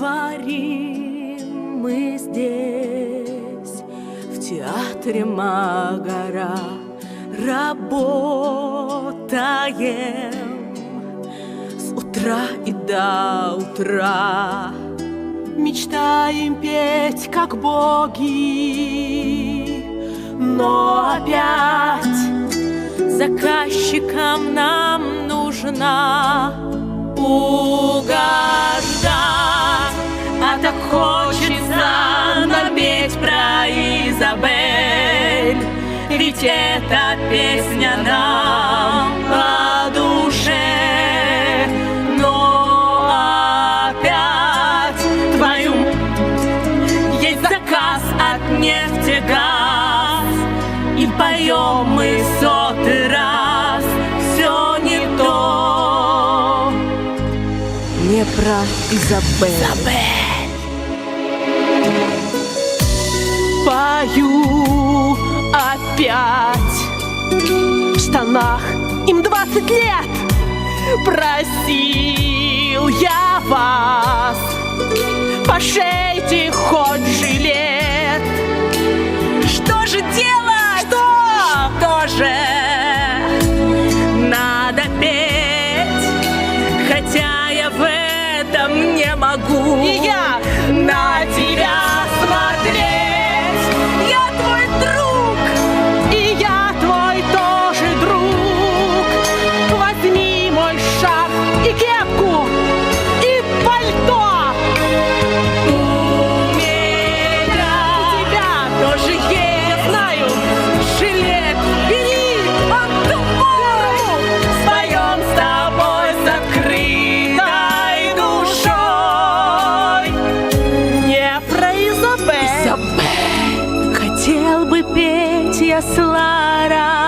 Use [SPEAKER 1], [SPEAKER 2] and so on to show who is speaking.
[SPEAKER 1] творим мы здесь, в театре Магара работаем с утра и до утра. Мечтаем петь, как боги, но опять заказчикам нам нужна угождать. Хочется напеть про Изабель, ведь эта песня нам по душе. Но опять твою есть заказ от нефтегаз, и поем мы сотый раз все не то.
[SPEAKER 2] Не про Изабель.
[SPEAKER 1] Пою опять В штанах им 20 лет Просил я вас Пошейте хоть жилет Что же делать? Что? Что же aclarar.